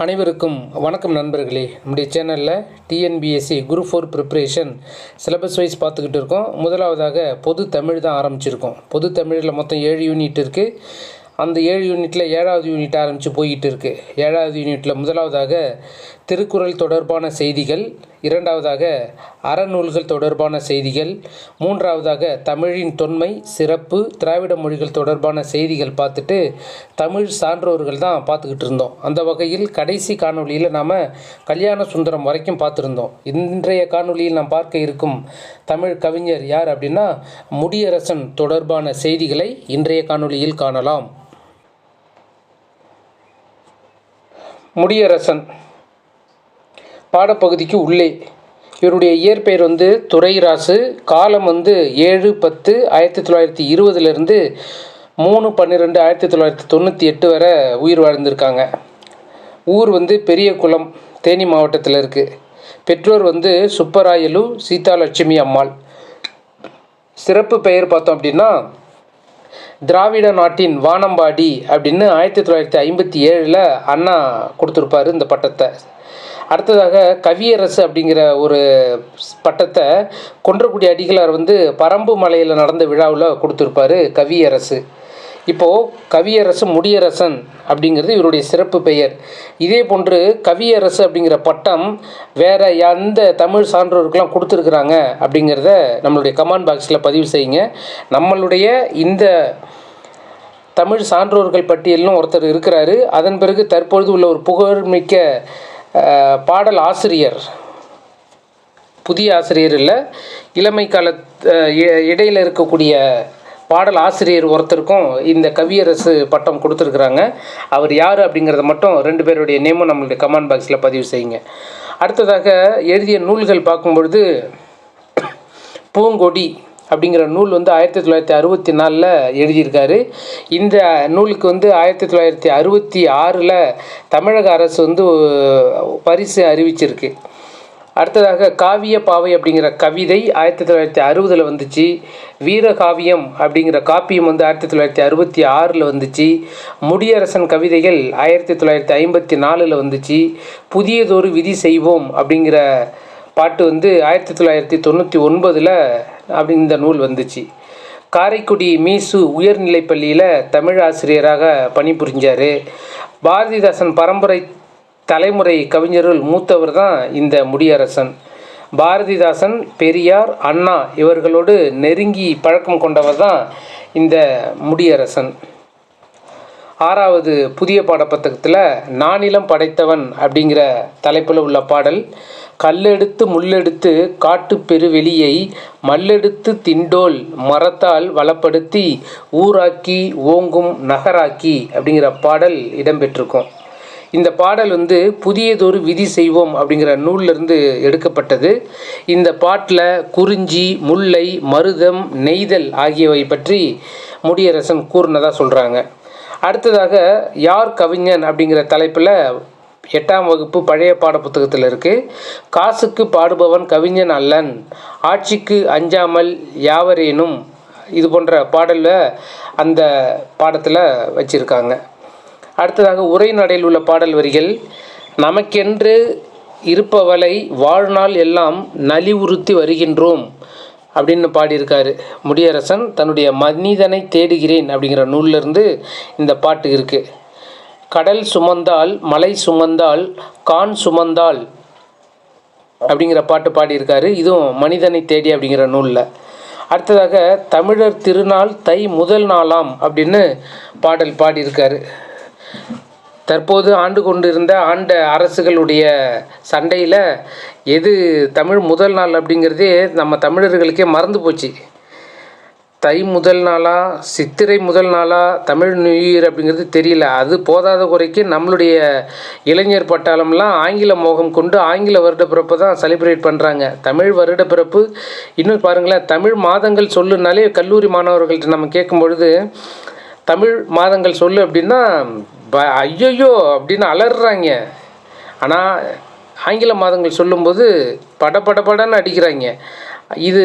அனைவருக்கும் வணக்கம் நண்பர்களே. நம்முடைய சேனலில் TNPSC group four preparation syllabus wise பார்த்துக்கிட்டு இருக்கோம். முதலாவதாக பொது தமிழ் தான் ஆரம்பிச்சிருக்கோம். பொது தமிழில் மொத்தம் ஏழு யூனிட் இருக்குது அந்த ஏழு யூனிட்டில் ஏழாவது யூனிட் ஆரம்பித்து போய்கிட்டு இருக்குது ஏழாவது யூனிட்டில் முதலாவதாக திருக்குறள் தொடர்பான செய்திகள் இரண்டாவதாக அறநூல்கள் தொடர்பான செய்திகள் மூன்றாவதாக தமிழின் தொன்மை சிறப்பு திராவிட மொழிகள் தொடர்பான செய்திகள் பார்த்துட்டு தமிழ் சான்றோர்கள் தான் பார்த்துக்கிட்டு இருந்தோம். அந்த வகையில் கடைசி காணொளியில் நாம் கல்யாண சுந்தரம் வரைக்கும் பார்த்துருந்தோம். இன்றைய காணொலியில் நாம் பார்க்க இருக்கும் தமிழ் கவிஞர் யார் அப்படின்னா முடியரசன் தொடர்பான செய்திகளை இன்றைய காணொளியில் காணலாம். முடியரசன் பாடப்பகுதிக்கு உள்ளே. இவருடைய இயற்பெயர் வந்து துரைராசு. காலம் வந்து ஏழு பத்து ஆயிரத்தி தொள்ளாயிரத்தி இருபதுலேருந்து மூணு பன்னிரெண்டு ஆயிரத்தி தொள்ளாயிரத்தி தொண்ணூற்றி எட்டு வரை உயிர் வாழ்ந்திருக்காங்க. ஊர் வந்து பெரியகுளம் தேனி மாவட்டத்தில் இருக்குது பெற்றோர் வந்து சுப்பராயலு சீதாலட்சுமி அம்மாள். சிறப்பு பெயர் பார்த்தோம் அப்படின்னா திராவிட நாட்டின் வானம்பாடி அப்படின்னு ஆயிரத்தி தொள்ளாயிரத்தி ஐம்பத்தி ஏழில் அண்ணா கொடுத்துருப்பாரு இந்த பட்டத்தை. அடுத்ததாக கவியரசு அப்படிங்கிற ஒரு பட்டத்தை கொன்றக்குடி அடிகளார் வந்து பரம்பு மலையில் நடந்த விழாவில் கொடுத்துருப்பாரு கவியரசு. இப்போது கவியரசு முடியரசன் அப்படிங்கிறது இவருடைய சிறப்பு பெயர். இதே போன்று கவியரசு அப்படிங்கிற பட்டம் வேறு எந்த தமிழ் சான்றோருக்கெலாம் கொடுத்துருக்குறாங்க அப்படிங்கிறத நம்மளுடைய கமெண்ட் பாக்ஸில் பதிவு செய்யுங்க. நம்மளுடைய இந்த தமிழ் சான்றோர்கள் பட்டியலும் ஒருத்தர் இருக்கிறாரு. அதன் பிறகு தற்பொழுது உள்ள ஒரு புகழ்மிக்க பாடல் ஆசிரியர். புதிய ஆசிரியர் இல்லை இளமை கால இடையில் இருக்கக்கூடிய பாடல் ஆசிரியர் ஒருத்தருக்கும் இந்த கவியரசு பட்டம் கொடுத்துருக்குறாங்க. அவர் யார் அப்படிங்கிறத மட்டும் ரெண்டு பேருடைய நேமும் நம்மளுடைய கமெண்ட் பாக்ஸில் பதிவு செய்யுங்க. அடுத்ததாக எழுதிய நூல்கள் பார்க்கும்பொழுது பூங்கொடி அப்படிங்கிற நூல் வந்து ஆயிரத்தி தொள்ளாயிரத்தி அறுபத்தி நாலில் எழுதியிருக்காரு. இந்த நூலுக்கு வந்து ஆயிரத்தி தொள்ளாயிரத்தி அறுபத்தி ஆறில் தமிழக அரசு வந்து பரிசு அறிவிச்சிருக்கு. அடுத்ததாக காவிய பாவை அப்படிங்கிற கவிதை ஆயிரத்தி தொள்ளாயிரத்தி அறுபதில் வந்துச்சு. வீரகாவியம் அப்படிங்கிற காப்பியம் வந்து ஆயிரத்தி தொள்ளாயிரத்தி அறுபத்தி ஆறில் வந்துச்சு. முடியரசன் கவிதைகள் ஆயிரத்தி தொள்ளாயிரத்தி ஐம்பத்தி நாலில் வந்துச்சு. புதியதொரு விதி செய்வோம் அப்படிங்கிற பாட்டு வந்து ஆயிரத்தி தொள்ளாயிரத்தி தொண்ணூற்றி ஒன்பதில் அப்படின்னு இந்த நூல் வந்துச்சு. காரைக்குடி மீசு உயர்நிலைப் பள்ளியில் தமிழ் ஆசிரியராக பணிபுரிஞ்சார். பாரதிதாசன் பரம்பரை தலைமுறை கவிஞருள் மூத்தவர் தான் இந்த முடியரசன். பாரதிதாசன் பெரியார் அண்ணா இவர்களோடு நெருங்கி பழக்கம் கொண்டவர் தான் இந்த முடியரசன். ஆறாவது புதிய பாடப்புத்தகத்தில் நானிலம் படைத்தவன் அப்படிங்கிற தலைப்பில் உள்ள பாடல் கல்லெடுத்து முள்ளெடுத்து காட்டு பெருவெளியை மல்லெடுத்து திண்டோல் மரத்தால் வளப்படுத்தி ஊராக்கி ஓங்கும் நகராக்கி அப்படிங்கிற பாடல் இடம்பெற்றிருக்கும். இந்த பாடல் வந்து புதியதொரு விதி செய்வோம் அப்படிங்கிற நூலிலிருந்து எடுக்கப்பட்டது. இந்த பாட்டில் குறிஞ்சி முல்லை மருதம் நெய்தல் ஆகியவை பற்றி முடியரசன் கூறினதாக சொல்கிறாங்க அடுத்ததாக யார் கவிஞன் அப்படிங்கிற தலைப்பில் எட்டாம் வகுப்பு பழைய பாடப்புத்தகத்தில் இருக்குது காசுக்கு பாடுபவன் கவிஞன் அல்லன். ஆட்சிக்கு அஞ்சாமல் யாவரேனும் இது போன்ற பாடலில் அந்த பாடத்தில் வச்சுருக்காங்க. அடுத்ததாக உரைநடையில் உள்ள பாடல் வரிகள் நமக்கென்று இருப்பவளை வாழ்நாள் எல்லாம் நலிவுறுத்தி வருகின்றோம் அப்படின்னு பாடியிருக்காரு முடியரசன். தன்னுடைய மனிதனை தேடுகிறேன் அப்படிங்கிற நூல்லேருந்து இந்த பாட்டு இருக்குது கடல் சுமந்தால் மலை சுமந்தால் கான் சுமந்தால் அப்படிங்கிற பாட்டு பாடியிருக்காரு. இதுவும் மனிதனை தேடி அப்படிங்கிற நூலில். அடுத்ததாக தமிழர் திருநாள் தை முதல் நாளாம் அப்படின்னு பாடல் பாடியிருக்காரு. தற்போது ஆண்டு கொண்டிருந்த ஆண்ட அரசுகளுடைய சண்டையில் எது தமிழ் முதல் நாள் அப்படிங்கிறதே நம்ம தமிழர்களுக்கே மறந்து போச்சு. தை முதல் நாளா சித்திரை முதல் நாளா தமிழ் நியூ இயர் அப்படிங்கிறது தெரியல. அது போதாத குறைக்கு நம்மளுடைய இளைஞர் பட்டாளம்லாம் ஆங்கில மோகம் கொண்டு ஆங்கில வருட பிறப்பு தான் செலிப்ரேட் பண்ணுறாங்க தமிழ் வருட பிறப்பு இன்னும் பாருங்களேன் தமிழ் மாதங்கள் சொல்லுனாலே கல்லூரி மாணவர்கள்ட்ட நம்ம கேட்கும் பொழுது தமிழ் மாதங்கள் சொல்லு அப்படின்னா ப ஐயையோ அப்படின்னு அலறுறாங்க ஆனால் ஆங்கில மாதங்கள் சொல்லும்போது பட பட படன்னு அடிக்கிறாங்க. இது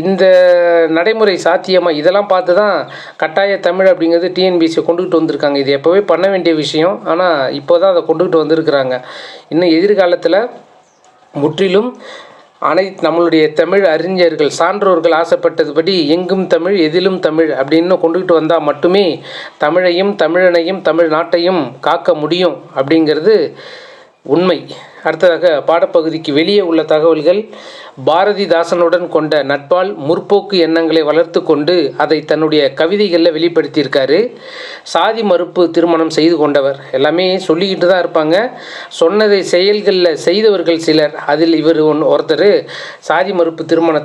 இந்த நடைமுறை சாத்தியமாக இதெல்லாம் பார்த்து தான் கட்டாய தமிழ் அப்படிங்கிறது டிஎன்பிசி கொண்டுகிட்டு வந்திருக்காங்க. இது எப்போவே பண்ண வேண்டிய விஷயம். ஆனால் இப்போ தான் அதை கொண்டுகிட்டு வந்திருக்கிறாங்க. இன்னும் எதிர்காலத்தில் முற்றிலும் அனைத்து நம்மளுடைய தமிழ் அறிஞர்கள் சான்றோர்கள் ஆசைப்பட்டதுபடி எங்கும் தமிழ் எதிலும் தமிழ் அப்படின்னு கொண்டுகிட்டு வந்தால் மட்டுமே தமிழையும் தமிழனையும் தமிழ் நாட்டையும் காக்க முடியும் அப்படிங்கிறது உண்மை. அடுத்ததாக பாடப்பகுதிக்கு வெளியே உள்ள தகவல்கள். பாரதிதாசனுடன் கொண்ட நட்பால் முற்போக்கு எண்ணங்களை வளர்த்து கொண்டு அதை தன்னுடைய கவிதைகளில் வெளிப்படுத்தியிருக்காரு. சாதி மறுப்பு திருமணம் செய்து கொண்டவர். எல்லாமே சொல்லிக்கிட்டு தான் இருப்பாங்க. சொன்னதை செயல்களில் செய்தவர்கள் சிலர். அதில் இவர் ஒன் ஒருத்தர் சாதி மறுப்பு திருமண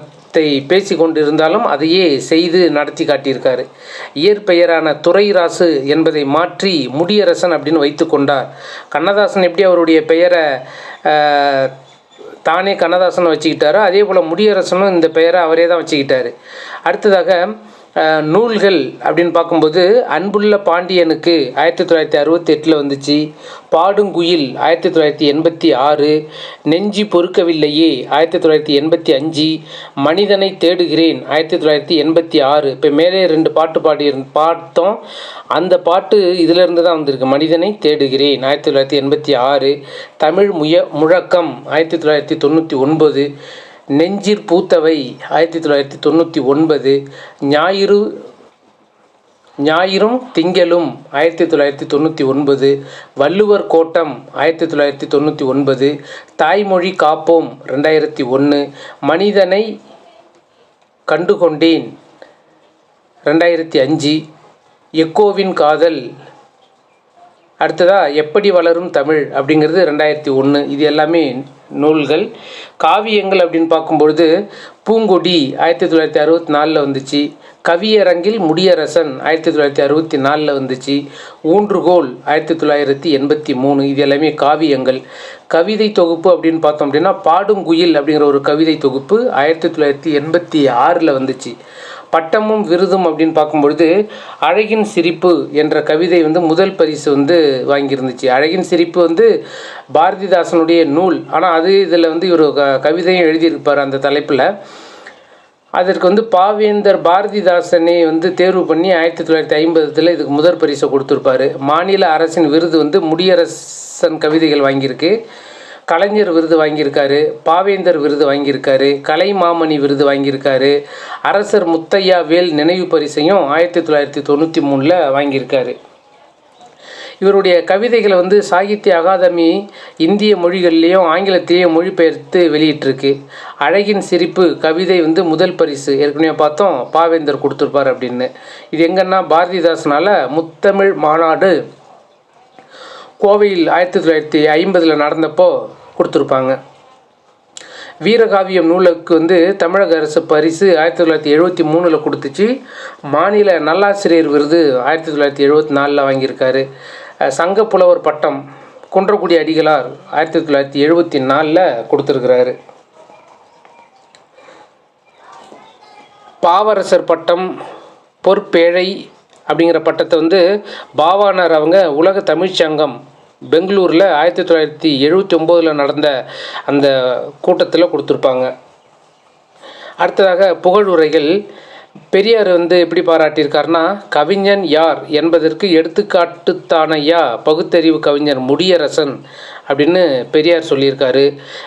பேசி கொண்டிருந்தாலும் அதையே செய்து நடத்தி காட்டியிருக்காரு. இயற்பெயரான துறைராசு என்பதை மாற்றி முடியரசன் அப்படின்னு வைத்து கொண்டார். கண்ணதாசன் எப்படி அவருடைய பெயரை தானே கண்ணதாசனை வச்சுக்கிட்டாரோ அதே போல் முடியரசனும் இந்த பெயரை அவரே தான் வச்சுக்கிட்டாரு. அடுத்ததாக நூல்கள் அப்படின்னு பார்க்கும்போது அன்புள்ள பாண்டியனுக்கு ஆயிரத்தி தொள்ளாயிரத்தி அறுபத்தி எட்டில் வந்துச்சு. பாடுங்குயில் ஆயிரத்தி தொள்ளாயிரத்தி எண்பத்தி ஆறு. நெஞ்சி பொறுக்கவில்லையே ஆயிரத்தி தொள்ளாயிரத்தி எண்பத்தி அஞ்சு. மனிதனை தேடுகிறேன் ஆயிரத்தி தொள்ளாயிரத்தி எண்பத்தி ஆறு. இப்போ மேலே ரெண்டு பாட்டு பாடி பார்த்தோம். அந்த பாட்டு இதிலிருந்து தான் வந்திருக்கு. மனிதனை தேடுகிறேன் ஆயிரத்தி தொள்ளாயிரத்தி எண்பத்தி ஆறு. தமிழ் முய முழக்கம் ஆயிரத்தி தொள்ளாயிரத்தி தொண்ணூற்றி ஒன்பது. நெஞ்சிற் பூத்தவை ஆயிரத்தி தொள்ளாயிரத்தி தொண்ணூற்றி ஒன்பது ஞாயிறு ஞாயிறும் திங்களும் ஆயிரத்தி தொள்ளாயிரத்தி தொண்ணூற்றி ஒன்பது வள்ளுவர் கோட்டம் ஆயிரத்தி தொள்ளாயிரத்தி தொண்ணூற்றி ஒன்பது தாய்மொழி காப்போம் ரெண்டாயிரத்தி ஒன்று மனிதனை கண்டுகொண்டேன் ரெண்டாயிரத்தி அஞ்சு எக்கோவின் காதல். அடுத்ததாக எப்படி வளரும் தமிழ் அப்படிங்கிறது ரெண்டாயிரத்தி ஒன்று இது எல்லாமே நூல்கள். காவியங்கள் அப்படின்னு பார்க்கும்பொழுது பூங்கொடி ஆயிரத்தி தொள்ளாயிரத்தி அறுபத்தி நாலில் வந்துச்சு. கவியரங்கில் முடியரசன் ஆயிரத்தி தொள்ளாயிரத்தி அறுபத்தி நாலில் வந்துச்சு. ஊன்றுகோல் ஆயிரத்தி தொள்ளாயிரத்தி எண்பத்தி மூணு. இது எல்லாமே காவியங்கள். கவிதை தொகுப்பு அப்படின்னு பார்த்தோம் அப்படின்னா பாடுங்குயில் அப்படிங்கிற ஒரு கவிதை தொகுப்பு ஆயிரத்தி தொள்ளாயிரத்தி எண்பத்தி ஆறில் வந்துச்சு. பட்டமும் விருதும் அப்படின்னு பார்க்கும்பொழுது அழகின் சிரிப்பு என்ற கவிதை வந்து முதல் பரிசு வந்து வாங்கியிருந்துச்சு. அழகின் சிரிப்பு வந்து பாரதிதாசனுடைய நூல். ஆனால் அது இதில் வந்து இவர் க- கவிதையும் எழுதியிருப்பார் அந்த தலைப்பில். அதற்கு வந்து பாவேந்தர் பாரதிதாசனை வந்து தேர்வு பண்ணி ஆயிரத்தி தொள்ளாயிரத்தி ஐம்பதுல இதுக்கு முதற் பரிசை கொடுத்துருப்பாரு. மாநில அரசின் விருது வந்து முடியரசன் கவிதைகள் வாங்கியிருக்கு. கலைஞர் விருது வாங்கியிருக்காரு பாவேந்தர் விருது வாங்கியிருக்காரு கலைமாமணி விருது வாங்கியிருக்காரு அரசர் முத்தையா வேல் நினைவு பரிசையும் ஆயிரத்தி தொள்ளாயிரத்தி தொண்ணூற்றி மூணில் வாங்கியிருக்காரு. இவருடைய கவிதைகளை வந்து சாகித்ய அகாதமி இந்திய மொழிகள்லேயும் ஆங்கிலத்திலேயும் மொழிபெயர்த்து வெளியிட்டிருக்கு. அழகின் சிரிப்பு கவிதை வந்து முதல் பரிசு. ஏற்கனவே பார்த்தோம் பாவேந்தர் கொடுத்துருப்பார் அப்படின்னு. இது எங்கன்னா பாரதிதாசனால் முத்தமிழ் மாநாடு. கோவையில் ஆயிரத்தி தொள்ளாயிரத்தி ஐம்பதில் நடந்தப்போ கொடுத்துருப்பாங்க. வீரகாவியம் நூலுக்கு வந்து தமிழக அரசு பரிசு ஆயிரத்தி தொள்ளாயிரத்தி எழுபத்தி மூணில் கொடுத்துச்சு. மாநில நல்லாசிரியர் விருது ஆயிரத்தி தொள்ளாயிரத்தி எழுபத்தி நாலில் வாங்கியிருக்காரு. சங்க புலவர் பட்டம் குன்றக்குடி அடிகளார் ஆயிரத்தி தொள்ளாயிரத்தி எழுபத்தி நாலில் கொடுத்துருக்கிறாரு. பாவரசர் பட்டம் பொற்பேழை அப்படிங்கிற பட்டத்தை வந்து பாவானார் அவங்க உலக தமிழ்ச்சங்கம் பெங்களூரில் ஆயிரத்தி தொள்ளாயிரத்தி எழுபத்தி ஒம்போதில் நடந்த அந்த கூட்டத்தில் கொடுத்துருப்பாங்க. அடுத்ததாக புகழுரைகள் பெரியார் வந்து எப்படி பாராட்டியிருக்காருன்னா கவிஞன் யார் என்பதற்கு எடுத்துக்காட்டுத்தானையா? பகுத்தறிவு கவிஞர் முடியரசன் அப்படின்னு பெரியார் சொல்லியிருக்காரு.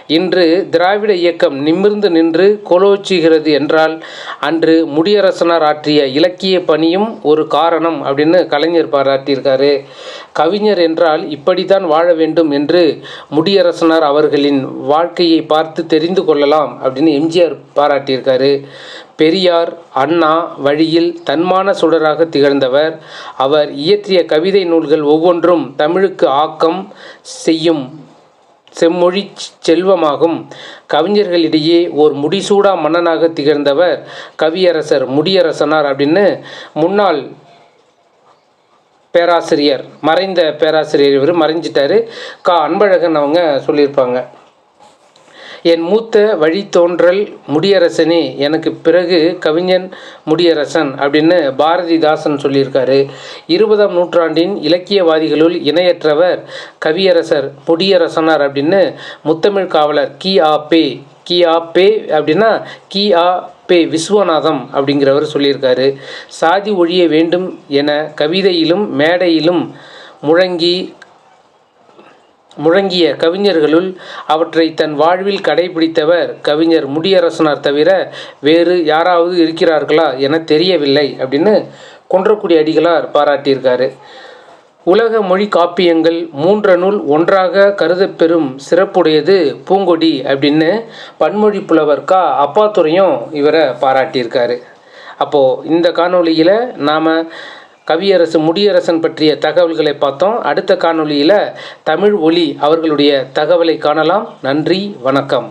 இன்று திராவிட இயக்கம் நிமிர்ந்து நின்று கோலோச்சுகிறது என்றால் அன்று முடியரசனார் ஆற்றிய இலக்கிய பணியும் ஒரு காரணம் அப்படின்னு கலைஞர் பாராட்டியிருக்காரு. கவிஞர் என்றால் இப்படித்தான் வாழ வேண்டும் என்று முடியரசனார் அவர்களின் வாழ்க்கையை பார்த்து தெரிந்து கொள்ளலாம் அப்படின்னு எம்ஜிஆர் பாராட்டியிருக்காரு. பெரியார் அண்ணா வழியில் தன்மான சுடராக திகழ்ந்தவர். அவர் இயற்றிய கவிதை நூல்கள் ஒவ்வொன்றும் தமிழுக்கு ஆக்கம் செய்யும் செம்மொழி செல்வமாகும். கவிஞர்களிடையே ஓர் முடிசூடா மன்னனாக திகழ்ந்தவர் கவியரசர் முடியரசனார் அப்படின்னு முன்னாள் பேராசிரியர் மறைந்த பேராசிரியர் இவர் மறைஞ்சிட்டாரு. கா. அன்பழகன் அவங்க சொல்லியிருப்பாங்க. என் மூத்த வழித்தோன்றல் முடியரசனே எனக்கு பிறகு கவிஞன் முடியரசன் அப்படின்னு பாரதிதாசன் சொல்லியிருக்காரு. இருபதாம் நூற்றாண்டின் இலக்கியவாதிகளுள் இணையற்றவர் கவியரசர் முடியரசனார் அப்படின்னு முத்தமிழ் காவலர் கி. ஆ. பே. கி. ஆ. பே அப்படின்னா கி. ஆ. பே. விஸ்வநாதம் அப்படிங்கிறவர் சொல்லியிருக்காரு. சாதி ஒழிய வேண்டும் என கவிதையிலும் மேடையிலும் முழங்கி முழங்கிய கவிஞர்களுள் அவற்றை தன் வாழ்வில் கடைபிடித்தவர் கவிஞர் முடியரசனார் தவிர வேறு யாராவது இருக்கிறார்களா என தெரியவில்லை அப்படின்னு குன்றக்குடி அடிகளார் பாராட்டியிருக்காரு. உலக மொழி காப்பியங்கள் மூன்ற நூல் ஒன்றாக கருதப்பெறும் சிறப்புடையது பூங்கொடி அப்படின்னு பன்மொழி புலவர் கா. அப்பாத்துறையும் இவரை பாராட்டியிருக்காரு. அப்போது இந்த காணொளியில் நாம் கவியரசு முடியரசன் பற்றிய தகவல்களை பார்த்தோம். அடுத்த காணொளியில் தமிழ் ஒலி அவர்களுடைய தகவலை காணலாம். நன்றி வணக்கம்.